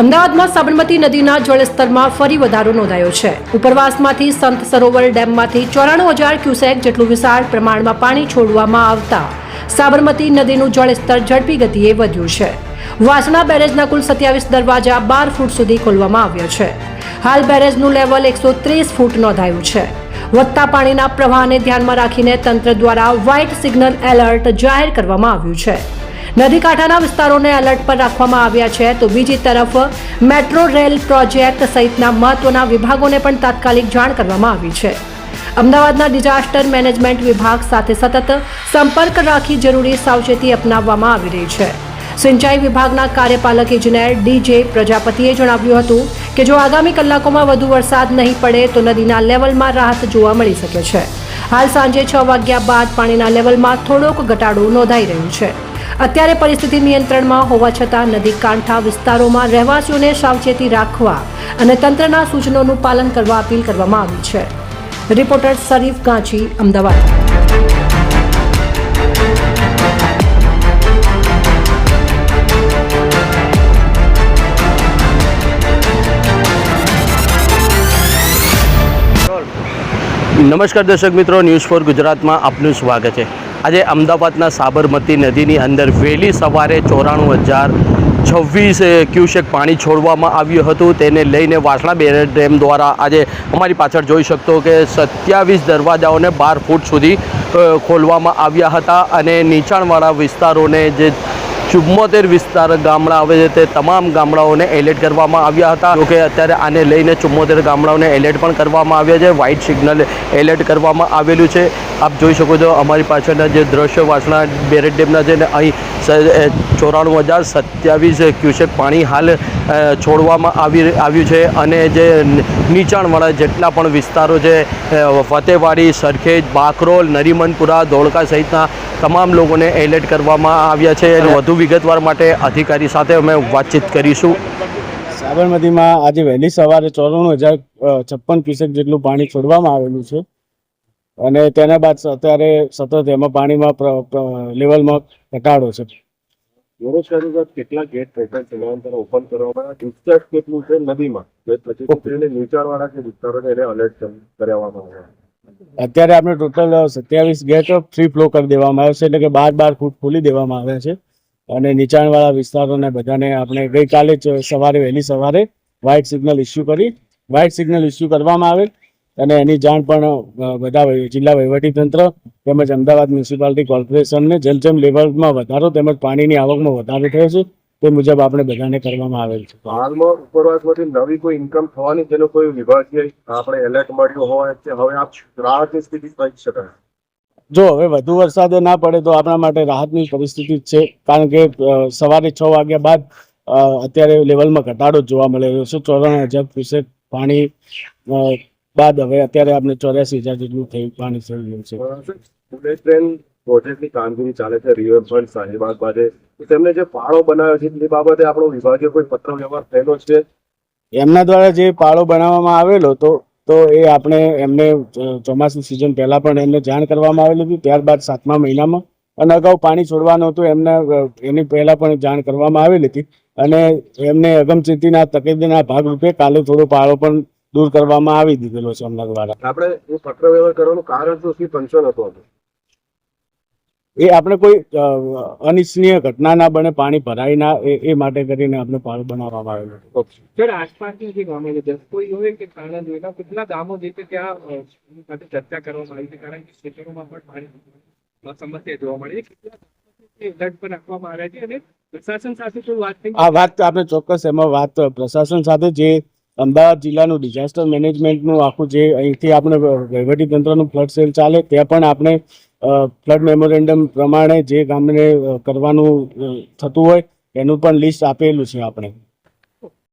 અમદાવાદમાં સાબરમતી નદીના જળસ્તરમાં ફરી વધારો નોંધાયો છે. ઉપરવાસમાંથી સંત સરોવર ડેમમાંથી ચોરાણું હજાર ક્યુસેક જેટલું વિશાળ પ્રમાણમાં પાણી છોડવામાં આવતા સાબરમતી નદીનું જળસ્તર ઝડપી ગતિએ વધ્યું છે. વાસણા બેરેજના કુલ સત્યાવીસ દરવાજા બાર ફૂટ સુધી ખોલવામાં આવ્યા છે. હાલ બેરેજનું લેવલ એકસો ત્રીસ ફૂટ નોંધાયું છે. વધતા પાણીના પ્રવાહને ધ્યાનમાં રાખીને તંત્ર દ્વારા વ્હાઇટ સિગ્નલ એલર્ટ જાહેર કરવામાં આવ્યું છે. નદી કાંઠાના વિસ્તારોને એલર્ટ પર રાખવામાં આવ્યા છે. તો બીજી તરફ મેટ્રો રેલ પ્રોજેક્ટ સહિતના મહત્વના વિભાગોને પણ તાત્કાલિક જાણ કરવામાં આવી છે. અમદાવાદના ડિઝાસ્ટર મેનેજમેન્ટ વિભાગ સાથે સતત સંપર્ક રાખી જરૂરી સાવચેતી અપનાવવામાં આવી રહી છે. સિંચાઈ વિભાગના કાર્યપાલક ઇજનેર ડીજે પ્રજાપતિએ જણાવ્યું હતું કે જો આગામી કલાકોમાં વધુ વરસાદ નહીં પડે તો નદીના લેવલમાં રાહત જોવા મળી શકે છે. હાલ સાંજે છ વાગ્યા બાદ પાણીના લેવલમાં થોડોક ઘટાડો નોંધાઈ રહ્યું છે. અત્યારે પરિસ્થિતિ નિયંત્રણમાં હોવા છતાં નદી કાંઠા વિસ્તારોમાં રહેવાસીઓને સાવચેતી રાખવા અને તંત્રના સૂચનોનું પાલન કરવા અપીલ કરવામાં આવી છે. રિપોર્ટર શરીફ ગાંચી, અમદાવાદ. નમસ્કાર દર્શક મિત્રો, ન્યૂઝ ફોર ગુજરાતમાં આપનું સ્વાગત છે. આજે અમદાવાદના સાબરમતી નદીની અંદર વહેલી સવારે ચોરાણું હજાર છવ્વીસ ક્યુસેક પાણી છોડવામાં આવ્યું હતું. તેને લઈને વાસણા બેરેજ ડેમ દ્વારા આજે અમારી પાછળ જોઈ શકતો કે સત્યાવીસ દરવાજાઓને બાર ફૂટ સુધી ખોલવામાં આવ્યા હતા અને નીચાણવાળા વિસ્તારોને જે ચુમ્મોતેર વિસ્તાર ગામડા આવે છે તે તમામ ગામડાઓને એલર્ટ કરવામાં આવ્યા હતા. જોકે અત્યારે આને લઈને ચુમ્મોતેર ગામડાઓને એલર્ટ પણ કરવામાં આવ્યા છે. વ્હાઇટ સિગ્નલ એલર્ટ કરવામાં આવેલું છે. આપ જોઈ શકો છો અમારી પાછળના જે દ્રશ્ય વાસણા બેરેટ ડેમના છે ને અહીં ચોરાણું હજાર સત્યાવીસ ક્યુસેક પાણી હાલ છોડવામાં આવી આવ્યું છે અને જે નીચાણવાળા જેટલા પણ વિસ્તારો છે ફતેવાડી, સરખેજ, બાકરોલ, નરીમનપુરા, ધોળકા સહિતના તમામ લોકોને એલર્ટ કરવામાં આવ્યા છે અને વધુ વિગતવાર માટે અધિકારી સાથે અમે વાતચીત કરીશું. સાબરમતીમાં આજે વહેલી સવારે ચોરાણું હજાર છપ્પન ક્યુસેક જેટલું પાણી છોડવામાં આવેલું છે. અને તેના બાદ અત્યારે સતત એમાં પાણીમાં લેવલમાં ઘટાડો છે. કેટલા ગેટ ઓપન કરવામાં ડિસ્ચાર્જ કેટલું છે નદીમાં. નીચાણવાળા છે વિસ્તારોને એને અલર્ટ કરવામાં આવ્યા. અત્યારે આપણે ટોટલ સત્યાવીસ ગેટ ફ્રી ફ્લો કરી દેવામાં આવ્યો છે. એટલે કે બાર બાર ફૂટ ખોલી દેવામાં આવ્યા છે. અને નીચાણવાળા વિસ્તારોને બધાને આપણે ગઈકાલે જ સવારે વહેલી સવારે વ્હાઇટ સિગ્નલ ઇસ્યુ કરી. વ્હાઇટ સિગ્નલ ઇસ્યુ કરવામાં આવેલ. અને એની જાણ પણ બધા જિલ્લા વહીવટીતંત્ર તેમજ અમદાવાદ મ્યુનિસિપાલિટી કોર્પોરેશનને જેમ જેમ લેવલમાં વધારો તેમજ પાણીની આવકમાં વધારો થયો છે તે મુજબ આપણે બધાને કરવામાં આવેલ છે. હાલમાં ઉપરવાસમાંથી નવી કોઈ ઇન્કમ થવાની તેનો કોઈ વિભાગીય આપણે એલર્ટ મળ્યો હોય કે હવે આપ રાહતની સ્થિતિ કહી શકાય જો હવે વધુ વરસાદ ના પડે તો આપણા માટે રાહતની પરિસ્થિતિ છે કારણ કે સવારે છ વાગ્યા બાદ અત્યારે લેવલમાં ઘટાડો જોવા મળી રહ્યો છે. ચોરાણું હજાર ક્યુસેક પાણી બાદ હવે અત્યારે આપણે ચોર્યાસી હજાર જેટલું થઈ પાણી થઈ ગયું છે. બુલેટ ટ્રેન પ્રોજેક્ટની કામગીરી ચાલે છે રિવરફ્રન્ટ શાહીબાગ બાજે. તેમને જે પાળો બનાવ્યો છે તે બાબતે આપણો વિભાગીય કોઈ પત્ર વ્યવહાર થયેલો છે? એમના દ્વારા જે પાળો બનાવવામાં આવેલો હતો તો એ આપણે એમને ચોમાસું સિઝન પહેલા પણ એમને જાણ કરવામાં આવેલી હતી ત્યારબાદ સાતમા મહિનામાં. અને અગાઉ પાણી છોડવાનું હતું એમને એની પહેલા પણ જાણ કરવામાં આવેલી હતી. અને એમને અગમચેતીના તકેદીના ભાગરૂપે કાલે થોડો પાળો પણ દૂર કરવામાં આવી દીધેલો છે એમના દ્વારા આપણે એ પત્ર વ્યવહાર કરવાનું કારણ શું? શું પંચર હતો? એ આપણે કોઈ અનિચ્છનીય ઘટના ના બને પાણી ભરાય ના એ માટે કરીને આપણે પાળો બનાવવામાં આવેલો સર આસપાસની જે ગામો છે ત્યાં કોઈ હોય કે કારણ હોય કેટલા ગામો જે છે ત્યાં સાથે ચર્ચા કરવામાં આવી છે? કારણ કે ખેતરોમાં પણ પાણી સમસ્યા જોવા મળે છે. કેટલા ગામો છે તે alert પર રાખવામાં આવ્યા છે? અને પ્રશાસન સાથે કોઈ વાત આ વાત આપણે ચોક્કસ એમાં વાત પ્રશાસન સાથે જે અમદાવાદ જિલ્લાનું ડિઝાસ્ટર મેનેજમેન્ટનું આખું જે અહીંથી આપણે વહીવટી તંત્રનું ફ્લડ સેલ ચાલે, ત્યાં પણ આપણે ફ્લડ મેમોરેન્ડમ પ્રમાણે જે ગામને કરવાનું થતું હોય, એનું પણ લિસ્ટ આપેલું છે આપણે.